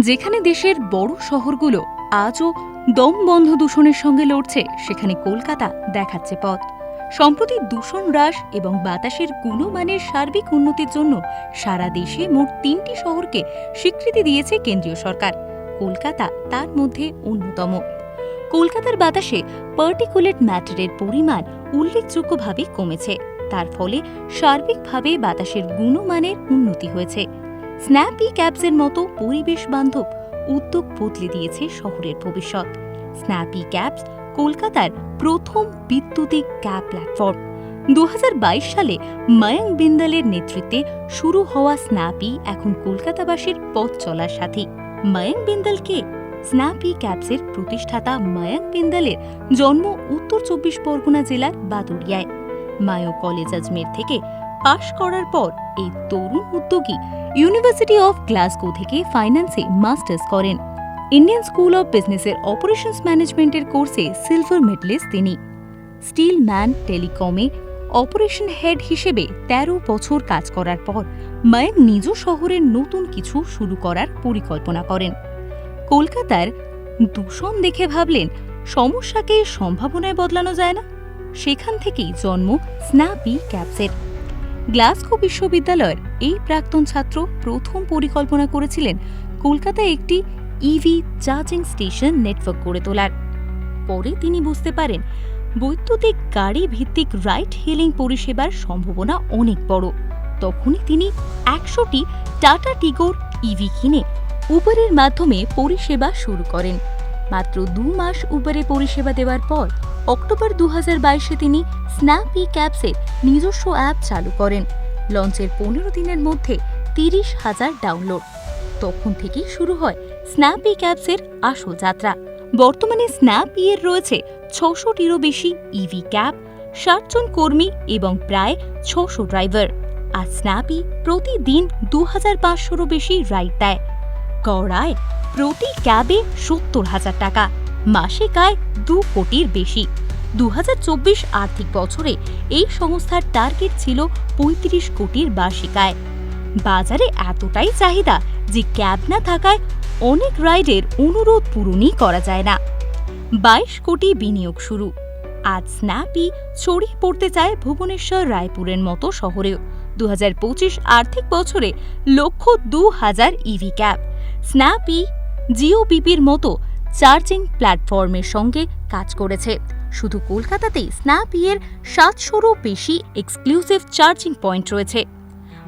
যেখানে দেশের বড় শহরগুলো আজও দমবন্ধ দূষণের সঙ্গে লড়ছে, সেখানে কলকাতা দেখাচ্ছে পথ। সম্প্রতি দূষণ হ্রাস এবং বাতাসের গুণমানের সার্বিক উন্নতির জন্য সারা দেশে মোট তিনটি শহরকে স্বীকৃতি দিয়েছে কেন্দ্রীয় সরকার। কলকাতা তার মধ্যে অন্যতম। কলকাতার বাতাসে পার্টিকুলেট ম্যাটারের পরিমাণ উল্লেখযোগ্যভাবে কমেছে। তার ফলে সার্বিকভাবে বাতাসের গুণমানের উন্নতি হয়েছে। স্ন্যাপি ক্যাবসের মতো পরিবেশ বান্ধব উদ্যোগ বদলে দিয়েছে শহরের ভবিষ্যৎ। স্ন্যাপি ক্যাবস কলকাতার প্রথম বিদ্যুতিক ক্যাব প্ল্যাটফর্ম। দু সালে ময়ঙ্ক বিন্দালের নেতৃত্বে শুরু হওয়া স্ন্যাপি এখন কলকাতাবাসীর পথ চলার সাথী। ময়ঙ্ক বিন্দাল কে স্ন্যাপি ক্যাবসের প্রতিষ্ঠাতা ময়ঙ্ক বিন্দালের জন্ম উত্তর চব্বিশ পরগনা জেলার বাদুড়িয়ায়। মায়ো কলেজ আজমের থেকে পাশ করার পর এই তরুণ উদ্যোগী ইউনিভার্সিটি অফ গ্লাসগো থেকে ফাইন্যান্সে মাস্টার্স করেন। ইন্ডিয়ান স্কুল অফ বিজনেসের অপারেশনস ম্যানেজমেন্টের কোর্সে সিলভার মেডেলিস্ট তিনি। স্টিল ম্যান টেলিকমে অপারেশন হেড হিসেবে ১৩ বছর কাজ করার পর মায়ের নিজ শহরের নতুন কিছু শুরু করার পরিকল্পনা করেন। কলকাতার দূষণ দেখে ভাবলেন, সমস্যাকে সম্ভাবনায় বদলানো যায় না। সেখান থেকেই জন্ম স্ন্যাপি ক্যাপসের গ্লাসগো বিশ্ববিদ্যালয়ের এই প্রাক্তন ছাত্র প্রথম পরিকল্পনা করেছিলেন কলকাতায় একটি ইভি চার্জিং স্টেশন নেটওয়ার্ক গড়ে তোলার। পরে তিনি বুঝতে পারেন, বৈদ্যুতিক গাড়ি ভিত্তিক রাইট হিলিং পরিষেবার সম্ভাবনা অনেক বড়। তখনই তিনি একশোটি টাটা টিগোর ইভি কিনে উবারের মাধ্যমে পরিষেবা শুরু করেন। মাত্র দু মাস উবারে পরিষেবা দেওয়ার পর অক্টোবর দু বাইশে তিনি স্ন্যাপি ক্যাবসের নিজস্ব অ্যাপ চালু করেন। লঞ্চের পনেরো দিনের মধ্যে তিরিশ হাজার ডাউনলোড। তখন থেকেই শুরু হয় স্ন্যাপি ক্যাবসের আসল যাত্রা। বর্তমানে স্ন্যাপি এর রয়েছে ছশোটিরও বেশি ইভি ক্যাব ষাটজন কর্মী এবং প্রায় ছশো ড্রাইভার। আর স্ন্যাপি প্রতিদিন দু হাজার পাঁচশোরও বেশি রাইড দেয়। গড়ায় প্রতি ক্যাবে সত্তর হাজার টাকা। মাসিক আয় দু কোটির বেশি। দু হাজার চব্বিশ আর্থিক বছরে এই সংস্থার টার্গেট ছিল পঁয়ত্রিশ কোটির বার্ষিক আয়। বাজারে এতটাই চাহিদা যে ক্যাব না থাকায় অনেক রাইডের অনুরোধ পূরণই করা যায় না। বাইশ কোটি বিনিয়োগ শুরু। আজ স্ন্যাপি ছড়িয়ে পড়তে চায় ভুবনেশ্বর, রায়পুরের মতো শহরেও। দু হাজার পঁচিশ আর্থিক বছরে লক্ষ দু হাজার ইভি ক্যাব। স্ন্যাপি জিও বিপির মতো চার্জিং প্ল্যাটফর্মের সঙ্গে কাজ করেছে। শুধু কলকাতাতেই স্ন্যাপি এর সাতশোরও বেশি এক্সক্লুসিভ চার্জিং পয়েন্ট রয়েছে।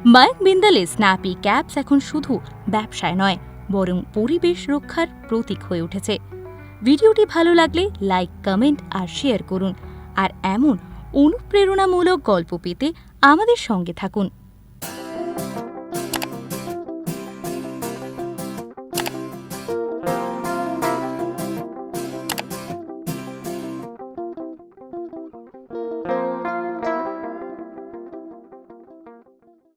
মায়ক বিন্দালে স্ন্যাপি ক্যাবস এখন শুধু ব্যবসায় নয়, বরং পরিবেশ রক্ষার প্রতীক হয়ে উঠেছে। ভিডিওটি ভালো লাগলে লাইক কমেন্ট আর শেয়ার করুন। আর এমন অনুপ্রেরণামূলক গল্প পেতে আমাদের সঙ্গে থাকুন।